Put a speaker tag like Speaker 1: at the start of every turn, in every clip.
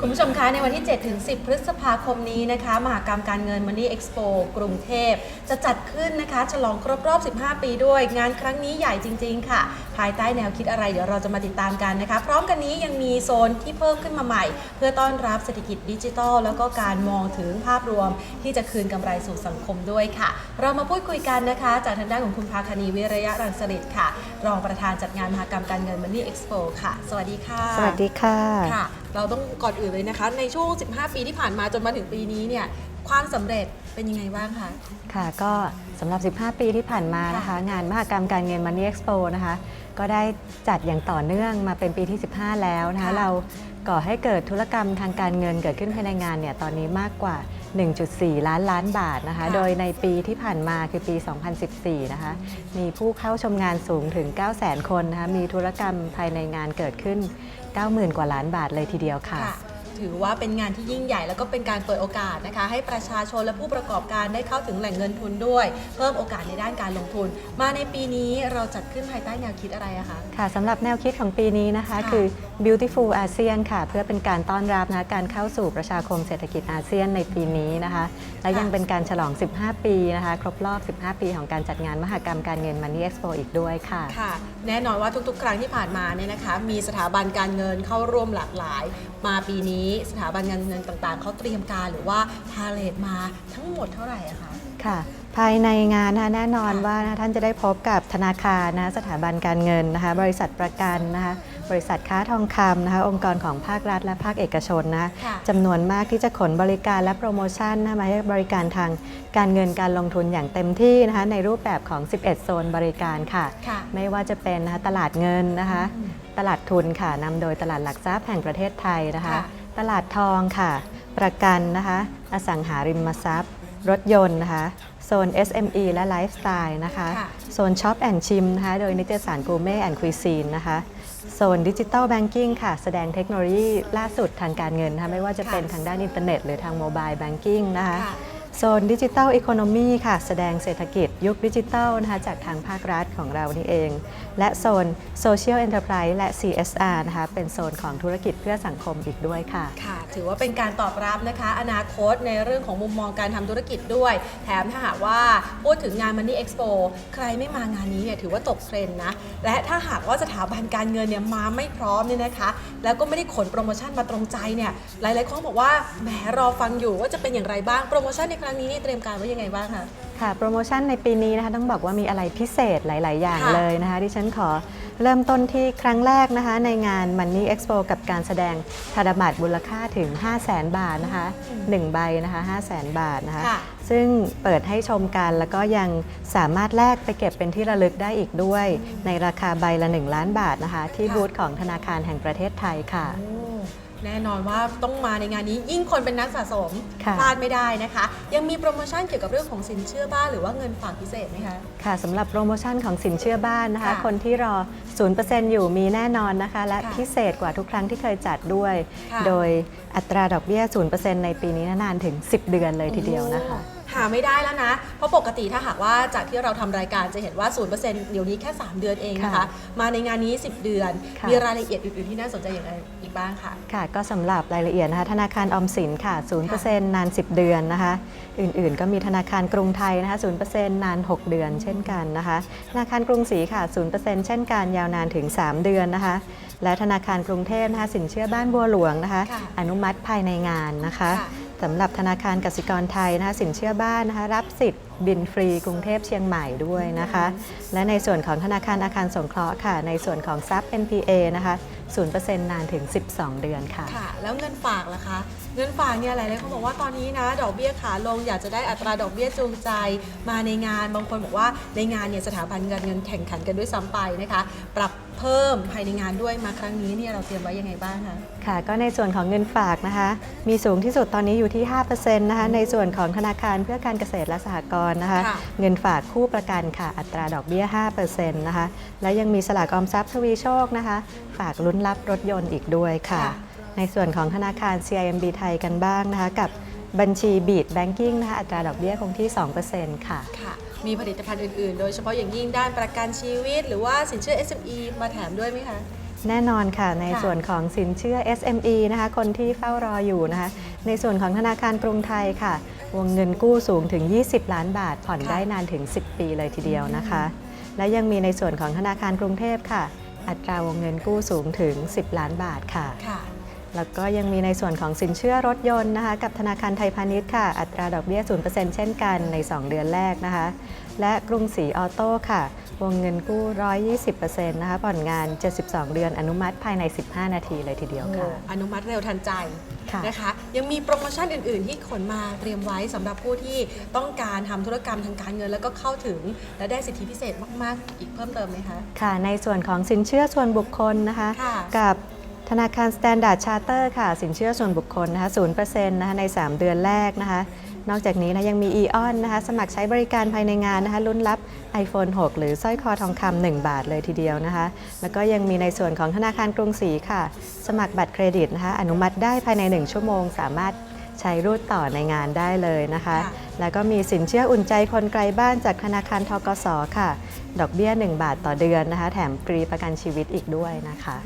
Speaker 1: คุณผู้ชมคะ ในวันที่ 7 ถึง 10 พฤษภาคมนี้นะคะ มหากรรมการเงิน Money Expo กรุงเทพ จะจัดขึ้นนะคะ ฉลองครบรอบ 15 ปีด้วย งานครั้งนี้ใหญ่จริง ๆ ค่ะ ภายใต้แนวคิดอะไร เดี๋ยวเราจะมาติดตามกันนะคะ พร้อมกันนี้ยังมีโซนที่เพิ่มขึ้นมาใหม่ เพื่อต้อนรับเศรษฐกิจดิจิทัล แล้วก็การมองถึงภาพรวมที่จะคืนกำไรสู่สังคมด้วยค่ะ เรามาพูดคุยกันนะคะ จากทางด้านของคุณภาคณีวิระยะรังสฤษดิ์ค่ะ รองประธานจัดงานมหากรรมการเงิน Money Expo ค่ะ สวัสดีค่ะ
Speaker 2: สวัสดีค่ะ
Speaker 1: ค่ะ เราต้องก่อนอื่นเลยนะคะ ในช่วง 15 ปีที่ผ่านมาจนมาถึงปีนี้เนี่ยความสำเร็จเป็นยังไงบ้างคะ
Speaker 2: ค่ะก็สำหรับ 15 ปีที่ผ่านมานะคะ งานมหกรรมการเงิน Money Expo นะคะ ก็ได้จัดอย่างต่อเนื่องมาเป็นปีที่ 15 แล้วนะคะ
Speaker 1: ค่ะ
Speaker 2: เราก่อให้เกิดธุรกรรมทางการเงินเกิดขึ้นภายในงานเนี่ยตอนนี้มากกว่า 1.4 ล้านล้านบาทนะคะ โดยในปีที่ผ่านมาคือปี 2014 นะคะ มีผู้เข้าชมงานสูงถึง 900,000 คนนะคะ มีธุรกรรมภายในงานเกิดขึ้น 90,000 กว่าล้านบาทเลยทีเดียวค่ะ
Speaker 1: ค่ะ ถือว่าเป็นงานที่ยิ่งใหญ่แล้วก็เป็นการเปิดโอกาสนะคะ ให้ประชาชนและผู้ประกอบการได้เข้าถึงแหล่งเงินทุนด้วย เพิ่มโอกาสในด้านการลงทุน มาในปีนี้เราจัดขึ้นภายใต้แนวคิดอะไรอะคะ
Speaker 2: ค่ะสำหรับแนวคิดของปีนี้นะคะ
Speaker 1: ค่ะ
Speaker 2: คือ beautiful ASEAN ค่ะ เพื่อเป็นการต้อนรับนะคะการเข้าสู่ประชาคมเศรษฐกิจอาเซียนในปีนี้นะคะ และยังเป็นการฉลอง 15 ปีนะคะ ครบรอบ 15 ปีของการจัดงานมหกรรมการเงิน Money Expo อีกด้วยค่ะ
Speaker 1: ค่ะ แน่นอนว่าทุกๆ ครั้งที่ผ่านมาเนี่ยนะคะ มีสถาบันการเงินเข้าร่วมหลากหลาย มาปีนี้สถาบันการเงินต่างๆ เขาเตรียมการหรือว่าพาเลทมาทั้งหมดเท่าไหร่อะคะ
Speaker 2: ค่ะ ภายในงานนะคะแน่นอน
Speaker 1: ค่ะ
Speaker 2: ว่านะคะท่านจะได้พบกับธนาคารนะคะสถาบันการเงินนะคะบริษัทประกันนะคะบริษัทค้าทองคำนะคะองค์กรของภาครัฐและภาคเอกชนนะคะ
Speaker 1: ค่ะ
Speaker 2: จำนวนมากที่จะขนบริการและโปรโมชั่นนะคะมาให้บริการทางการเงินการลงทุนอย่างเต็มที่นะคะในรูปแบบของ 11 โซนบริการค่ะ
Speaker 1: ค่ะ
Speaker 2: ไม่ว่าจะเป็นนะคะตลาดเงินนะคะ ตลาดทุนค่ะนำโดยตลาดหลักทรัพย์แห่งประเทศไทยนะคะ
Speaker 1: ค่ะ
Speaker 2: ตลาดทองค่ะ ประกันนะคะ อสังหาริมทรัพย์ รถยนต์นะคะ โซน SME และไลฟ์สไตล์นะคะ
Speaker 1: ค่ะ
Speaker 2: โซนช็อปแอนชิมนะคะ โดยนิตยสารกูเม่แอนด์คุยซีนนะคะ โซนดิจิ t a ลแบงกิ้งค่ะ แสดงเทคโนโลยีล่าสุดทางการเงินนะคะ ไม่ว่าจะเป็นทางด้านอินเทอร์เน็ต หรือทางโมบายแบงกิ้งนะคะ
Speaker 1: ค่ะ
Speaker 2: โซนดิจิ t a ลอีโคโนมีค่ะ แสดงเศรษฐกิจยุคดิจิทัลนะคะจากทางภาครัฐของเรานี่เอง และโซนโซเชียล n อน e r p r i s e และ CSR นะคะเป็นโซนของธุรกิจเพื่อสังคมอีกด้วยค่ะ
Speaker 1: ค่ะ ถือว่าเป็นการตอบรับนะคะ อนาคตในเรื่องของมุมมองการทำธุรกิจด้วย แถมถ้าหากว่าพูดถึงงาน Money Expo ใครไม่มางานนี้เนี่ยถือว่าตกเทรนด์นะ และถ้าหากว่าสถาบันการเงินเนี่ยมาไม่พร้อมเนี่ยนะคะ แล้วก็ไม่ได้ขนโปรโมชั่นมาตรงใจเนี่ยหลายๆคนบอกว่าแหมรอฟังอยู่ว่าจะเป็นอย่างไรบ้างโปรโมชั่นในครั้งนี้นี่เตรียมการไว้ยังไงบ้างคะ
Speaker 2: ค่ะโปรโมชั่นในปีนี้นะคะต้องบอกว่ามีอะไรพิเศษหลาย ๆ อย่าง
Speaker 1: ค่ะ
Speaker 2: เลยนะคะที่ฉันขอเริ่มต้นที่ครั้งแรกนะคะ ในงาน Money Expo กับการแสดงธนบัตรมูลค่าถึง 5 0 0แสนบาทนะคะ1ใบนะคะ5 0 0แสนบาทนะคะ
Speaker 1: ค่ะ
Speaker 2: ซึ่งเปิดให้ชมกันแล้วก็ยังสามารถแลกไปเก็บเป็นที่ระลึกได้อีกด้วย ในราคาใบละ 1 ล้านบาทนะคะ ที่
Speaker 1: ค่ะ
Speaker 2: บูธของธนาคารแห่งประเทศไทยค่ะ
Speaker 1: โอ้ แน่นอนว่าต้องมาในงานนี้ยิ่งคนเป็นนักสะสม
Speaker 2: ค่ะ
Speaker 1: พลาดไม่ได้นะคะ ยังมีโปรโมชั่นเกี่ยวกับเรื่องของสินเชื่อบ้านหรือว่าเงินฝากพิเศษไหมคะ
Speaker 2: ค่ะสำหรับโปรโมชั่นของสินเชื่อบ้านนะคะ
Speaker 1: ค่ะ
Speaker 2: คนที่รอ 0%อยู่มีแน่นอนนะคะ และ
Speaker 1: ค่ะ
Speaker 2: พิเศษกว่าทุกครั้งที่เคยจัดด้วย
Speaker 1: ค่ะ
Speaker 2: โดยอัตราดอกเบี้ย 0%ในปีนี้นานถึง 10 เดือนเลยทีเดียวนะคะ
Speaker 1: โอ้ หาไม่ได้แล้วนะ เพราะปกติถ้าหากว่าจากที่เราทำรายการจะเห็นว่า 0%เดี๋ยวนี้แค่ 3 เดือนเองนะคะ
Speaker 2: ค่ะ
Speaker 1: มาในงานนี้ 10 เดือน
Speaker 2: ค่ะ
Speaker 1: มีรายละเอียดอื่นๆที่น่าสนใจอย่างไรอีกบ้างค่ะ
Speaker 2: ค่ะ ก็สำหรับรายละเอียดนะคะธนาคารออมสินค่ะ 0%นาน 10 เดือนนะคะ อื่นๆ ก็มีธนาคารกรุงไทยนะคะ 0%นาน 6 เดือนเช่นกันนะคะ ธนาคารกรุงศรีค่ะ 0%เช่นกันยาวนานถึง 3 เดือนนะคะและธนาคารกรุงเทพนะคะสินเชื่อบ้านบัวหลวงนะคะ
Speaker 1: ค่ะ
Speaker 2: อนุมัติภายในงานนะคะ
Speaker 1: ค่ะ
Speaker 2: สำหรับธนาคารกสิกรไทยนะคะสินเชื่อบ้านนะคะรับสิทธิ์บินฟรีกรุงเทพเชียงใหม่ด้วยนะคะ และในส่วนของธนาคารอาคารสงเคราะห์ค่ะ ในส่วนของซับ NPA นะคะ0%นานถึง 12 เดือนค่ะ
Speaker 1: ค่ะ แล้วเงินฝากล่ะคะ เงินฝากเนี่ยหลายๆคนบอกว่าตอนนี้นะ ดอกเบี้ยขาลงอยากจะได้อัตราดอกเบี้ยจูงใจมาในงาน บางคนบอกว่าในงานเนี่ยสถาบันการเงินแข่งขันกันด้วยซ้ำไปนะคะ ปรับเพิ่มภายในงานด้วยมาครั้งนี้เนี่ยเราเตรียมไว้ยังไงบ้างคะ
Speaker 2: ค่ะ ก็ในส่วนของเงินฝากนะคะ มีสูงที่สุดตอนนี้อยู่ที่ 5%นะคะ ในส่วนของธนาคารเพื่อการเกษตรและสหกรณ์นะคะ
Speaker 1: ค่ะ
Speaker 2: เงินฝากคู่ประกันค่ะ อัตราดอกเบี้ย 5%นะคะ และยังมีสลากออมทรัพย์ทวีโชคนะคะ ฝากลุ้นรับรถยนต์อีกด้วยค่ะ
Speaker 1: ค่ะ
Speaker 2: ในส่วนของธนาคาร CIMB ไทยกันบ้างนะคะกับบัญชีบีดแบงกิ้งนะคะอัตราดอกเบี้ยคงที่ 2%ค่ะ
Speaker 1: ค่ะ มีผลิตภัณฑ์อื่นๆ โดยเฉพาะอย่างยิ่งด้านประกันชีวิต หรือว่าสินเชื่อ SME มาแถมด้วยไหมคะ
Speaker 2: แน่นอนค่ะใน
Speaker 1: ค่ะ
Speaker 2: ส่วนของสินเชื่อ SME นะคะคนที่เฝ้ารออยู่นะคะในส่วนของธนาคารกรุงไทยค่ะ วงเงินกู้สูงถึง 20 ล้านบาท ผ่อน
Speaker 1: ค่ะ
Speaker 2: ได้นานถึง 10 ปีเลยทีเดียวนะคะ และยังมีในส่วนของธนาคารกรุงเทพค่ะ อัตราวงเงินกู้สูงถึง 10 ล้านบาทค่ะ
Speaker 1: ค่ะ
Speaker 2: แล้วก็ยังมีในส่วนของสินเชื่อรถยนต์นะคะ กับธนาคารไทยพาณิชย์ค่ะ อัตราดอกเบี้ย 0%เช่นกันใน 2 เดือนแรกนะคะ และกรุงศรีออโต้ค่ะ วงเงินกู้ 120%นะคะผ่อนงาน 72 เดือนอนุมัติภายใน 15 นาทีเลยทีเดียวค่ะ
Speaker 1: อนุมัติเร็วทันใจ
Speaker 2: ค่ะ
Speaker 1: นะคะ ยังมีโปรโมชั่นอื่น ๆ ที่ขนมาเตรียมไว้สำหรับผู้ที่ต้องการทำธุรกรรมทางการเงิน แล้วก็เข้าถึงและได้สิทธิพิเศษมาก ๆ อีกเพิ่มเติมไหมคะ
Speaker 2: ค่ะ ในส่วนของสินเชื่อส่วนบุคคลนะคะ
Speaker 1: ค่ะ
Speaker 2: กับ ธนาคาร Standard Charter ค่ะ สินเชื่อส่วนบุคคลนะคะ0%นะคะใน 3 เดือนแรกนะคะ นอกจากนี้นะยังมี e-on นะคะสมัครใช้บริการภายในงานนะคะลุ้นรับ iPhone 6 หรือสร้อยคอทองคำ1บาทเลยทีเดียวนะคะ แล้วก็ยังมีในส่วนของธนาคารกรุงศรีค่ะ สมัครบัตรเครดิตนะคะอนุมัติได้ภายใน 1 ชั่วโมง สามารถใช้รูดต่อในงานได้เลยนะคะ
Speaker 1: ค่ะ
Speaker 2: แล้วก็มีสินเชื่ออุ่นใจคนไกลบ้านจากธนาคารทกสค่ะ ดอกเบี้ย 1 บาทต่อเดือนนะคะ แถมฟรีประกันชีวิตอีกด้วยนะคะ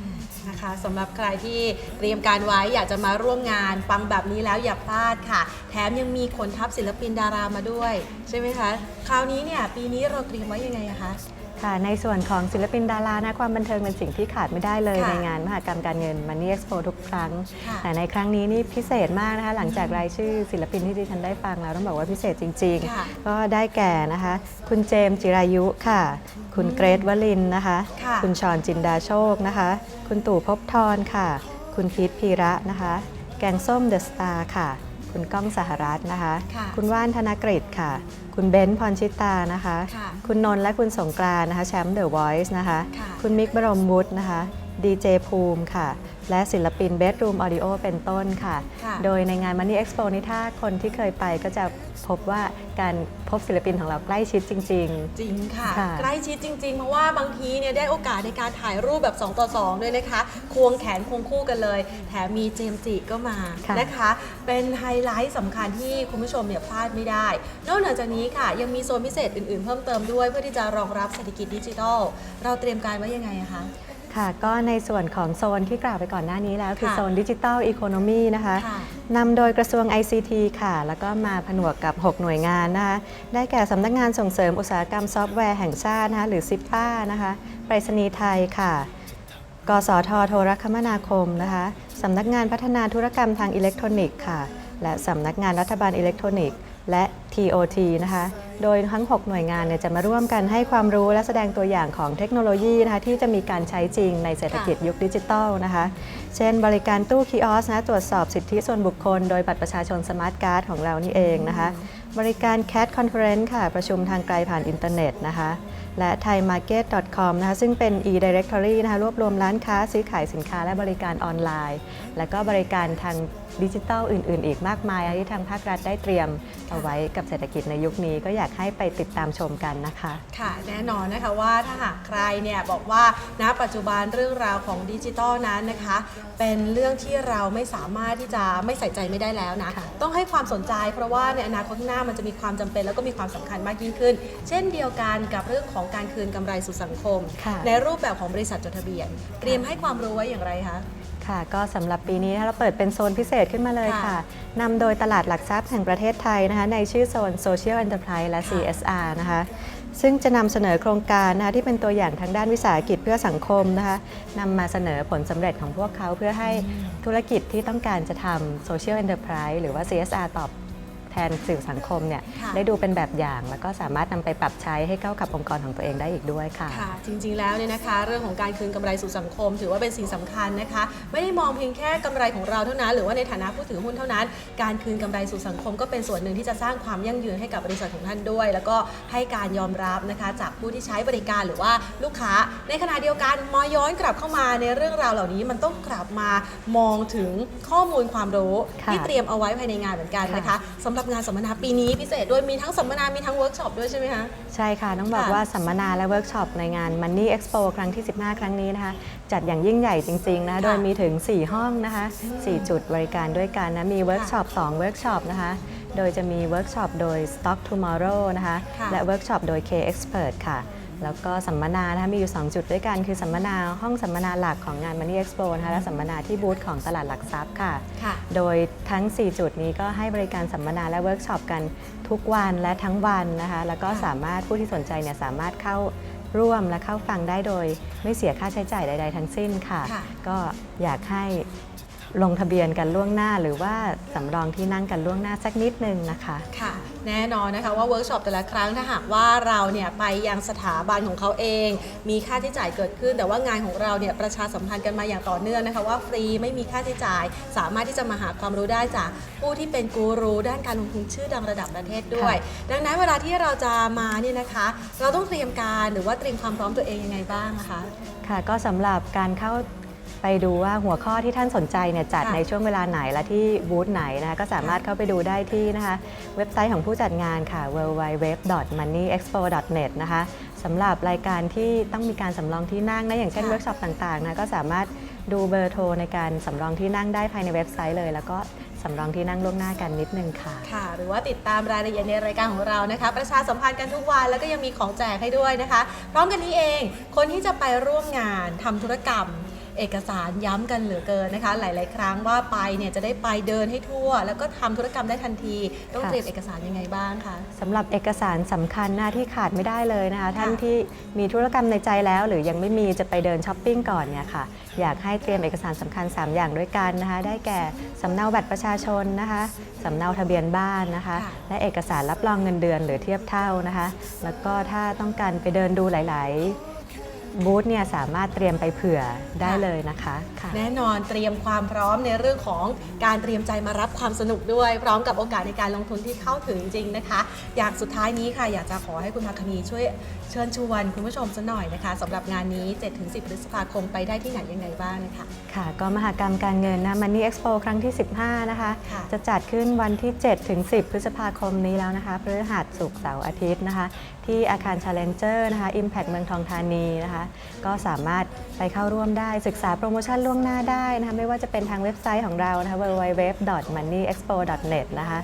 Speaker 1: นะคะสำหรับใครที่เตรียมการไว้อยากจะมาร่วมงานฟังแบบนี้แล้วอย่าพลาดค่ะ แถมยังมีขนทัพศิลปินดารามาด้วย ใช่ไหมคะ คราวนี้เนี่ยปีนี้เราเตรียมไว้ยังไงอะคะ
Speaker 2: ค่ะในส่วนของศิลปินดารานะความบันเทิงเป็นสิ่งที่ขาดไม่ได้เลย
Speaker 1: ค่ะ
Speaker 2: ในงานมหกรรมการเงิน Money Expo ทุกครั้ง
Speaker 1: ค่ะ
Speaker 2: แต่ในครั้งนี้นี่พิเศษมากนะคะ หลังจากรายชื่อศิลปินที่ดิฉันได้ฟังแล้วต้องบอกว่าพิเศษจริง
Speaker 1: ค่ะ
Speaker 2: ๆ ก็ได้แก่นะคะ คุณเจมส์จิรายุค่ะ คุณเกรทวลินนะคะ
Speaker 1: ค่ะ
Speaker 2: คุณชอนจินดาโชคนะคะ คุณตู่ภพบทรค่ะ คุณพีทพีระนะคะ แกงส้มเดอะสตาร์ค่ะ คุณก้องสหรัฐนะคะ
Speaker 1: ค่ะ
Speaker 2: คุณว่านธนกฤษค่ะ คุณเบนซ์พรชิตานะคะ
Speaker 1: ค่ะ
Speaker 2: คุณนนท์และคุณสงกรานต์นะคะแชมป์เดอะ Voice นะคะ
Speaker 1: ค่ะ
Speaker 2: คุณมิกบรมวุฒินะคะ ดีเจภูมิค่ะ และศิลปิน Bedroom Audio เป็นต้นค่ะ
Speaker 1: ค่ะ
Speaker 2: โดยในงาน Money Expo นี้ถ้าคนที่เคยไปก็จะพบว่าการพบศิลปินของเราใกล้ชิดจริง
Speaker 1: จริงค่ะ
Speaker 2: ค่ะ
Speaker 1: ใกล้ชิดจริง ๆ เพราะว่าบางทีเนี่ยได้โอกาสในการถ่ายรูปแบบ 2 ต่อ 2 ด้วยนะคะ ควงแขนควงคู่กันเลย แถมมีเจมส์จิก็มา
Speaker 2: ค่ะ
Speaker 1: นะคะ เป็นไฮไลท์สำคัญที่คุณผู้ชมเนี่ยพลาดไม่ได้ นอกเหนือจากนี้ค่ะ ยังมีโซนพิเศษอื่น ๆ เพิ่มเติมด้วยเพื่อที่จะรองรับเศรษฐกิจดิจิทัล เราเตรียมการไว้ยังไงอะคะ
Speaker 2: ๆ ค่ะ ก็ในส่วนของโซนที่กล่าวไปก่อนหน้านี้แล้ว คือ
Speaker 1: ค่ะ
Speaker 2: โซนดิจิ t a ลอีโคโนมีนะคะ
Speaker 1: ค่ะ
Speaker 2: นำโดยกระทรวง ICT ค่ะ แล้วก็มาผนวกกับ 6 หน่วยงานนะคะ ได้แก่สำนักงานส่งเสริมอุตสาหกรรมซอฟต์แวร์แห่งชาตินะคะหรือซิปป้านะคะไปรษณีย์ไทยค่ะ กสทโทรคมนาคมนะคะสำนักงานพัฒนาธุรกรรมทางอิเล็กทรอนิกส์ค่ะ และสำนักงานรัฐบาลอิเล็กทรอนิกส์ และ TOT นะคะ โดยทั้ง 6 หน่วยงานเนี่ยจะมาร่วมกันให้ความรู้และแสดงตัวอย่างของเทคโนโลยีนะคะที่จะมีการใช้จริงในเศรษฐกิจยุคดิจิทัลนะคะ เช่นบริการตู้คีออสนะตรวจสอบสิทธิส่วนบุคคล โดยบัตรประชาชนสมาร์ทการ์ดของเรานี่เองนะคะ บริการ CAT Conference ค่ะ ประชุมทางไกลผ่านอินเทอร์เน็ตนะคะ และ thaimarket.com นะคะซึ่งเป็น e-directory นะคะรวบรวมร้านค้าซื้อขายสินค้าและบริการออนไลน์ และก็บริการทาง ดิจิทัลอื่น ๆ อีกมากมายที่ทางภาครัฐได้เตรียมเอาไว้กับเศรษฐกิจในยุคนี้ก็อยากให้ไปติดตามชมกันนะคะ
Speaker 1: ค่ะ แน่นอนนะคะว่าถ้าหากใครเนี่ยบอกว่าณปัจจุบันเรื่องราวของดิจิทัลนั้นนะคะ เป็นเรื่องที่เราไม่สามารถที่จะไม่ใส่ใจไม่ได้แล้วนะ
Speaker 2: ค่ะ
Speaker 1: ต้องให้ความสนใจ เพราะว่าในอนาคตข้างหน้ามันจะมีความจำเป็น แล้วก็มีความสำคัญมากยิ่งขึ้น เช่นเดียวกันกับเรื่องของการคืนกำไรสู่สังคม
Speaker 2: ค่ะ
Speaker 1: ในรูปแบบของบริษัทจดทะเบียน เตรียมให้ความรู้ไว้อย่างไรคะ
Speaker 2: ค่ะ ก็สำหรับปีนี้นะคะเราเปิดเป็นโซนพิเศษขึ้นมาเลย
Speaker 1: ค่ะ
Speaker 2: ค่ะนำโดยตลาดหลักทรัพย์แห่งประเทศไทยนะคะในชื่อโซน Social Enterprise และ
Speaker 1: ค่ะ
Speaker 2: CSR นะคะซึ่งจะนำเสนอโครงการนะคะที่เป็นตัวอย่างทางด้านวิสาหกิจเพื่อสังคมนะคะนำมาเสนอผลสำเร็จของพวกเขาเพื่อให้ธุรกิจที่ต้องการจะทำ Social Enterprise หรือว่า CSR ตอบ แทนสื่อสังคมเนี่ย
Speaker 1: ค่ะ
Speaker 2: ได้ดูเป็นแบบอย่าง แล้วก็สามารถนำไปปรับใช้ให้เข้ากับองค์กรของตัวเองได้อีกด้วยค่ะ
Speaker 1: ค่ะ จริงๆแล้วเนี่ยนะคะ เรื่องของการคืนกำไรสู่สังคม ถือว่าเป็นสิ่งสำคัญนะคะ ไม่ได้มองเพียงแค่กำไรของเราเท่านั้น หรือว่าในฐานะผู้ถือหุ้นเท่านั้น การคืนกำไรสู่สังคม ก็เป็นส่วนหนึ่งที่จะสร้างความยั่งยืนให้กับบริษัทของท่านด้วย แล้วก็ให้การยอมรับนะคะ จากผู้ที่ใช้บริการหรือว่าลูกค้า ในขณะเดียวกันมอย้อนกลับเข้ามาในเรื่องราวเหล่านี้มันต้องกลับมามองถึงข้อมูลความรู้
Speaker 2: ค่ะ
Speaker 1: ที่เตรียมเอาไว้ภายในงานเหมือนกันนะคะ
Speaker 2: ค่ะ
Speaker 1: สำหรับงานสัมมนาปีนี้พิเศษด้วยมีทั้งสัมมนา มีทั้งเวิร์กช็อปด้วยใช่ไหมคะ
Speaker 2: ใช่ค่ะ ต้องบอก
Speaker 1: ค่ะ
Speaker 2: ว่าสัมมนาและเวิร์กช็อปในงาน Money Expo ครั้งที่ 15 ครั้งนี้นะคะ จัดอย่างยิ่งใหญ่จริงๆนะโดยมีถึง 4 ห้องนะคะ 4 จุดบริการด้วยกันนะ มีเวิร์กช็อป2เวิร์กช็อปนะคะ โดยจะมีเวิร์กช็อปโดย Stock Tomorrow นะคะ
Speaker 1: ค่ะ
Speaker 2: และเวิร์กช็อปโดย K Expert ค่ะ แล้วก็สัมมนานะคะมีอยู่ 2 จุดด้วยกัน คือสัมมนาห้องสัมมนาหลักของงาน Money Expo นะคะและสัมมนาที่บูธของตลาดหลักทรัพย์ค่ะ
Speaker 1: ค่ะ
Speaker 2: โดยทั้ง 4 จุดนี้ก็ให้บริการสัมมนาและเวิร์กช็อปกันทุกวันและทั้งวันนะคะ แล้วก็
Speaker 1: ค่ะ
Speaker 2: สามารถผู้ที่สนใจเนี่ยสามารถเข้าร่วมและเข้าฟังได้โดย ไม่เสียค่าใช้จ่ายใด ๆ ทั้งสิ้นค่ะ
Speaker 1: ค่ะ
Speaker 2: ก็อยากให้ ลงทะเบียนกันล่วงหน้า หรือว่าสำรองที่นั่งกันล่วงหน้าสักนิดนึงนะคะ
Speaker 1: ค่ะ แน่นอนนะคะว่าเวิร์กช็อปแต่ละครั้งถ้าหากว่าเราเนี่ยไปยังสถาบันของเขาเอง มีค่าใช้จ่ายเกิดขึ้น แต่ว่างานของเราเนี่ยประชาสัมพันธ์กันมาอย่างต่อเนื่องนะคะว่าฟรีไม่มีค่าใช้จ่าย สามารถที่จะมาหาความรู้ได้จากผู้ที่เป็นกูรูด้านการลงทุนชื่อดังระดับประเทศด้วย ดังนั้นเวลาที่เราจะมาเนี่ยนะคะ เราต้องเตรียมการหรือว่าเตรียมความพร้อมตัวเองยังไงบ้างนะคะ
Speaker 2: ค่ะก็สำหรับการเข้า ไปดูว่าหัวข้อที่ท่านสนใจเนี่ยจัด
Speaker 1: ค่ะ
Speaker 2: ในช่วงเวลาไหนและที่บูธไหนนะคะก็สามารถเข้าไปดูได้ที่นะคะเว็บไซต์ของผู้จัดงานค่ะ www.moneyexpo.net นะคะสำหรับรายการที่ต้องมีการสำรองที่นั่งนะอย่างเช่น
Speaker 1: ค่ะ
Speaker 2: เวิร์กช็อปต่างๆนะก็สามารถดูเบอร์โทรในการสำรองที่นั่งได้ภายในเว็บไซต์เลย แล้วก็สำรองที่นั่งล่วงหน้ากันนิดนึงค่ะ
Speaker 1: ค่ะ หรือว่าติดตามรายละเอียดในรายการของเรานะคะ ประชาสัมพันธ์กันทุกวันแล้วก็ยังมีของแจกให้ด้วยนะคะ พร้อมกันนี้เอง คนที่จะไปร่วมงานทำธุรกรรม เอกสารย้ำกันเหลือเกินนะคะ หลาย ๆ ครั้งว่าไปเนี่ยจะได้ไปเดินให้ทั่ว แล้วก็ทำธุรกรรมได้ทันที ต้อง
Speaker 2: ค่ะ
Speaker 1: เตรียมเอกสารยังไงบ้างคะ
Speaker 2: สำหรับเอกสารสำคัญหน้าที่ขาดไม่ได้เลยนะคะ ท่านที่มีธุรกรรมในใจแล้ว หรือยังไม่มีจะไปเดินช้อปปิ้งก่อนเนี่ยค่ะอยากให้เตรียมเอกสารสำคัญ 3 อย่างด้วยกันนะคะ ได้แก่สำเนาบัตรประชาชนนะคะสำเนาทะเบียนบ้านนะคะ
Speaker 1: ค่ะ
Speaker 2: และเอกสารรับรองเงินเดือนหรือเทียบเท่านะคะ แล้วก็ถ้าต้องการไปเดินดูหลาย ๆ บูธเนี่ยสามารถเตรียมไปเผื่อได้เลยนะคะค่ะ
Speaker 1: แน่นอนเตรียมความพร้อมในเรื่องของการเตรียมใจมารับความสนุกด้วย พร้อมกับโอกาสในการลงทุนที่เข้าถึงจริงนะคะ อยากสุดท้ายนี้ค่ะ อยากจะขอให้คุณพักคณีช่วยเชิญชวนคุณผู้ชมสักหน่อยนะคะสำหรับงานนี้ 7-10 พฤษภาคมไปได้ที่ไหนยังไงบ้างนะคะ
Speaker 2: ค่ะ ก็มหากรรมการเงินนะ Money Expo ครั้งที่ 15 นะคะ
Speaker 1: ค่ะ
Speaker 2: จะจัดขึ้นวันที่7ถึง10 พฤษภาคมนี้แล้วนะคะพฤหัสศุกร์เสาร์อาทิตย์นะคะที่อาคาร Challenger นะคะ Impact เมืองทองธานีนะคะ ก็สามารถไปเข้าร่วมได้ศึกษาโปรโมชั่นล่วงหน้าได้นะคะไม่ว่าจะเป็นทางเว็บไซต์ของเรานะคะ www.moneyexpo.net นะคะ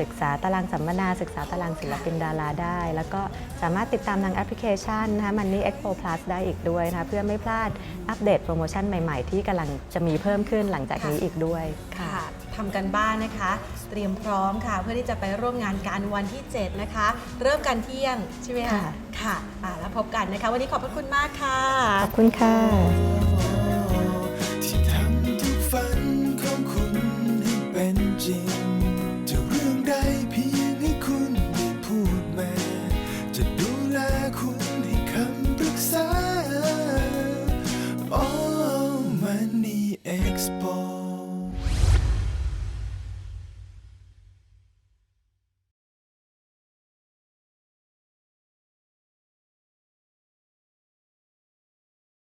Speaker 2: ศึกษาตารางสัมมนาศึกษาตารางศิลปินดาราได้ แล้วก็สามารถติดตามทางแอปพลิเคชันนะคะ Money Expo Plus ได้อีกด้วยนะคะเพื่อไม่พลาดอัปเดตโปรโมชั่นใหม่ ๆ ที่กำลังจะมีเพิ่มขึ้นหลังจากนี้อีกด้วย
Speaker 1: ค่ะ ทำกันบ้านนะคะ เตรียมพร้อมค่ะ เพื่อที่จะไปร่วมงานการวันที่ 7 นะคะ เริ่มกันเที่ยงใช่ไหมคะ
Speaker 2: ค่ะ
Speaker 1: ค่ะอ่าแล้วพบกันนะคะ วันนี้ขอบพระคุณมากค่ะ
Speaker 2: ขอบคุณค่ะ
Speaker 3: ที่ทำทุกฝันของคุณให้เป็นจริง